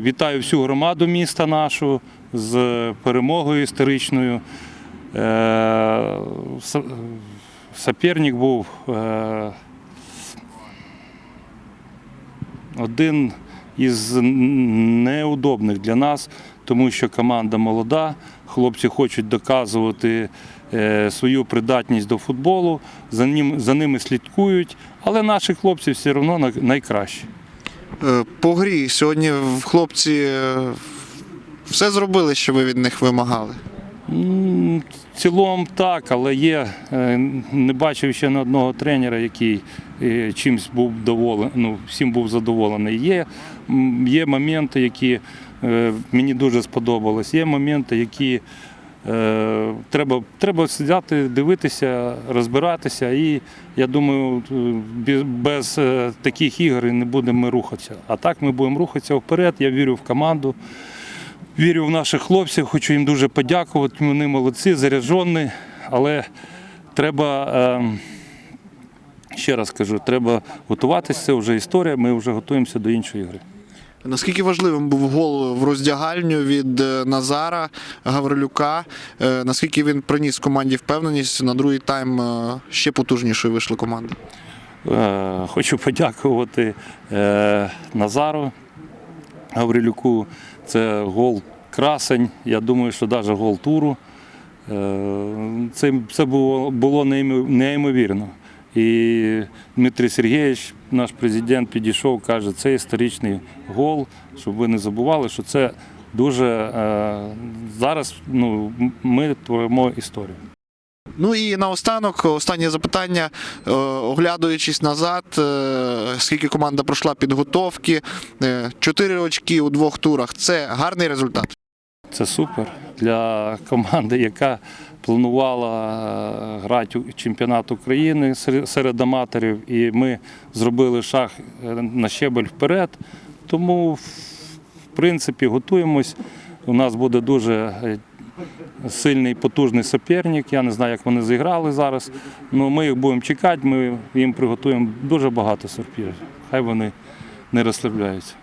Вітаю всю громаду міста нашу з перемогою історичною. Е, Соперник був е, один із неудобних для нас, тому що команда молода, хлопці хочуть доказувати е, свою придатність до футболу, за, ними слідкують, але наші хлопці все одно най- найкращі. Е, По грі сьогодні хлопці е, все зробили, що ви від них вимагали. В цілому так, але є, е, не бачив ще ні одного тренера, який чимсь був доволений, ну, всім був задоволений. Є, є моменти, які мені дуже сподобались, є моменти, які треба, треба сидіти, дивитися, розбиратися. І я думаю, е, без, без е, таких ігор не будемо ми рухатися. А так ми будемо рухатися вперед. Я вірю в команду. Вірю в наших хлопців, хочу їм дуже подякувати. Вони молодці, заряджені, але треба, ем, ще раз кажу, треба готуватися, це вже історія, ми вже готуємося до іншої гри. Наскільки важливим був гол в роздягальню від е, Назара Гаврилюка? Е, Наскільки він приніс команді впевненість на другий тайм е, ще потужнішою вийшла команда? Хочу подякувати Назару Гаврилюку. Це гол красень. Я думаю, що навіть гол туру. Це, було неймовірно. І Дмитрий Сергійович, наш президент, підійшов, каже, це історичний гол, щоб ви не забували, що це дуже е, зараз ну, ми творимо історію. Ну і наостанок, останнє запитання. Е, Оглядуючись назад, е, скільки команда пройшла підготовки, чотири очки у двох турах це гарний результат. Це супер для команди, яка планувала е, грати у чемпіонат України серед- аматорів, і ми зробили шаг е, на щебель вперед. Тому, в принципі, готуємось. У нас буде дуже е, сильний, потужний суперник. Я не знаю, як вони зіграли зараз. але ми їх будемо чекати, ми їм приготуємо дуже багато сюрпризів. Хай вони не розслабляються.